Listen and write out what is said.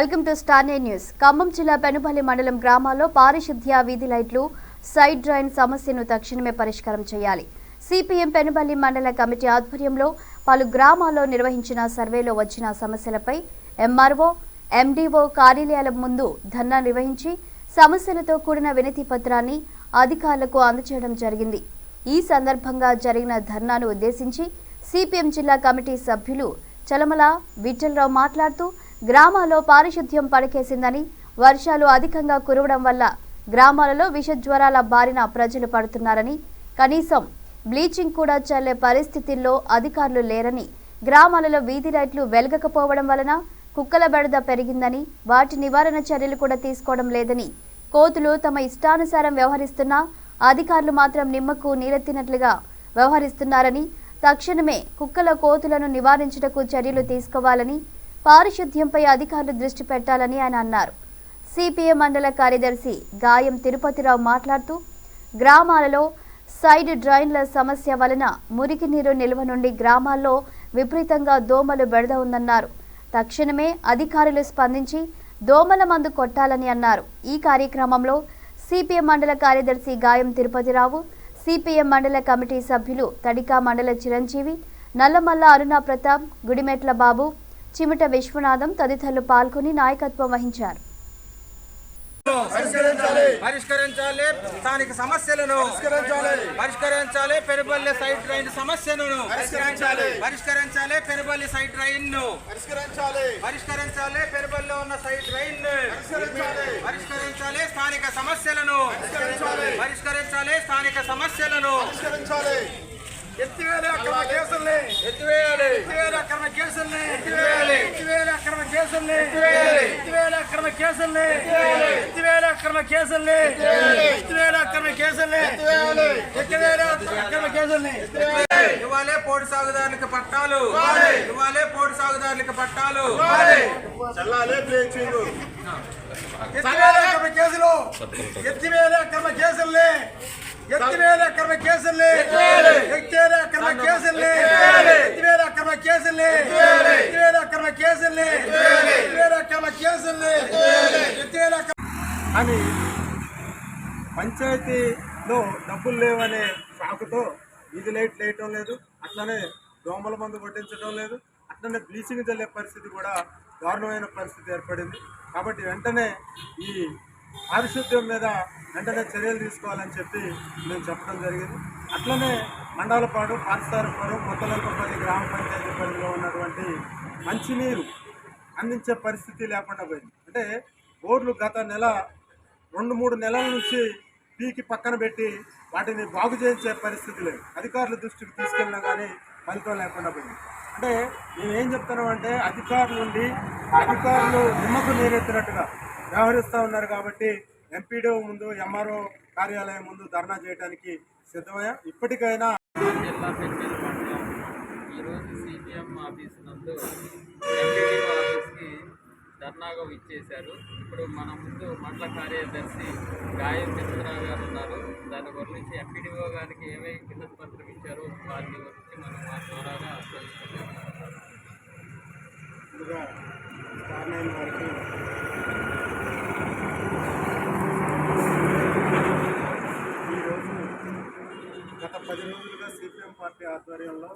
Welcome to Star News. Khammam జిల్లా పెనుపల్లి మండలం గ్రామాల్లో పారిశుద్ధ్య వీధి లైట్లు సైడ్ డ్రైన్ సమస్యను తక్షణమే పరిష్కారం చేయాలి. సిపిఎం పెనుపల్లి మండల కమిటీ ఆధ్వర్యంలో పలు గ్రామాల్లో నిర్వహించిన సర్వేలో వచ్చిన సమస్యలపై ఎంఆర్ఓ ఎండిఓ కార్యాలయాల ముందు ధర్నా నిర్వహించి సమస్యలతో కూడిన వినతి పత్రాన్ని అధికారులకు అందజేయడం జరిగింది. ఈ సందర్భంగా జరిగిన ధర్నాను ఉద్దేశించి సిపిఎం జిల్లా కమిటీ సభ్యులు చలమల విఠలరావు మాట్లాడుతూ గ్రామాల్లో పారిశుద్ధ్యం పడకేసిందని వర్షాలు అధికంగా కురవడం వల్ల గ్రామాలలో విష జ్వరాల బారిన ప్రజలు పడుతున్నారని కనీసం బ్లీచింగ్ కూడా చల్లే పరిస్థితుల్లో అధికారులు లేరని గ్రామాలలో వీధి లైట్లు వెలగకపోవడం వలన కుక్కల బెడద పెరిగిందని వాటి నివారణ చర్యలు కూడా తీసుకోవడం లేదని కోతులు తమ ఇష్టానుసారం వ్యవహరిస్తున్నా అధికారులు మాత్రం నిమ్మకు నీరెత్తినట్లుగా వ్యవహరిస్తున్నారని తక్షణమే కుక్కల కోతులను నివారించుటకు చర్యలు తీసుకోవాలని పారిశుద్ధ్యంపై అధికారులు దృష్టి పెట్టాలని ఆయన అన్నారు. సిపిఎం మండల కార్యదర్శి గాయం తిరుపతిరావు మాట్లాడుతూ గ్రామాలలో సైడ్ డ్రైన్ల సమస్య వలన మురికి నీరు నిల్వ నుండి గ్రామాల్లో విపరీతంగా దోమలు బెడద ఉందన్నారు. తక్షణమే అధికారులు స్పందించి దోమల మందు కొట్టాలని అన్నారు. ఈ కార్యక్రమంలో సిపిఎం మండల కార్యదర్శి గాయం తిరుపతిరావు సిపిఎం మండల కమిటీ సభ్యులు తడికా మండల చిరంజీవి నల్లమల్ల అరుణ ప్రతాప్ గుడిమెట్ల బాబు చిమిట విశ్వనాథం తదితరులు పాల్గొని నాయకత్వం వహించారు. పరిష్కరించాలి. స్థానిక సమస్యలను పరిష్కరించాలి. పరిష్కరించాలి. పెరుబల్లి సైడ్ డ్రైన్ సమస్యను పరిష్కరించాలి. పరిష్కరించాలి. పెరుబల్లి సైడ్ డ్రైన్ను పరిష్కరించాలి. పరిష్కరించాలి. పెరుబల్లో ఉన్న సైడ్ డ్రైన్ పరిష్కరించాలి. పరిష్కరించాలి. స్థానిక సమస్యలను పరిష్కరించాలి. పరిష్కరించాలి. స్థానిక సమస్యలను పరిష్కరించాలి. ఎత్తివేలే అక్రమ కేసుల్ని. ఎత్తివేయాలి. ఎత్తివేలే అక్రమ కేసుల్ని. ఎత్తివేయాలి. ఎత్తివేలే అక్రమ కేసుల్ని. ఎత్తివేయాలి. ఎత్తివేలే అక్రమ కేసుల్ని. ఎత్తివేలే అక్రమ కేసుల్ని. ఎత్తివేలే అక్రమ కేసుల్ని. ఎత్తివేలే అక్రమ కేసుల్ని. ఇవ్వాలే పోడు సాగుదారులకు పట్టాలు. ఇవ్వాలే. పోడు సాగుదారులకు పట్టాలు. చల్లాలే బ్లీచింగ్ ఎత్తివేలే అక్రమ కేసులు. ఎత్తివేలే అక్రమ కేసుల్ని ఎత్తివేలే అక్రమ కేసుల్ని ఎత్తివేలే అక్రమ కేసుల్ని ఎత్తివేలే అక్రమ కేసుల్ని ఎత్తివేలే అక్రమ కేసుల్ని ఎత్తివేలే అక్రమ కేసుల్ని ఎత్తివేలే అక్రమ అని పంచాయతీలో డబ్బులు లేవనే సాకుతో వీధి లైట్లు వేయటం లేదు అట్లనే దోమల మందు కొట్టించడం లేదు అట్లనే బ్లీచింగ్ చల్లే పరిస్థితి కూడా దారుణమైన పరిస్థితి ఏర్పడింది. కాబట్టి వెంటనే ఈ పారిశుద్ధ్యం మీద వెంటనే చర్యలు తీసుకోవాలని చెప్పి మేము చెప్పడం జరిగింది. అట్లనే మండలపాడు పారిస్తారపురం కొత్తలంకపల్లి గ్రామ పంచాయతీ పరిధిలో ఉన్నటువంటి మంచినీరు అందించే పరిస్థితి లేకుండా పోయింది. అంటే బోర్లు గత నెల రెండు మూడు నెలల నుంచి పీకి పక్కన పెట్టి వాటిని బాగు చేయించే పరిస్థితి లేదు. అధికారుల దృష్టికి తీసుకెళ్ళినా కానీ ఫలితం లేకుండా పోయింది. అంటే మేము ఏం చెప్తున్నామంటే అధికారులు ఉండి అధికారులు నిమ్మకు నీరెత్తినట్టుగా వ్యవహరిస్తూ ఉన్నారు కాబట్టి ఎంపీడీఓ ముందు ఎంఆర్ఓ కార్యాలయం ముందు ధర్నా చేయడానికి సిద్ధమయ్యా. ఇప్పటికైనా జిల్లా ఈరోజు సిపిఎం ఆఫీస్ నందు ధర్నాగా ఇచ్చేశారు. ఇప్పుడు మన ముందు మండల కార్యదర్శి గాయం చంద్రరావు గారు ఉన్నారు. దాని గురించి ఎఫ్డిఓ గారికి ఏమేమి వినతి పత్రం ఇచ్చారో వారి గురించి మనం మా ద్వారాగా తెలుసుకుంటాం ముందుగా ఈరోజు గత పది రోజులుగా సిపిఎం పార్టీ ఆధ్వర్యంలో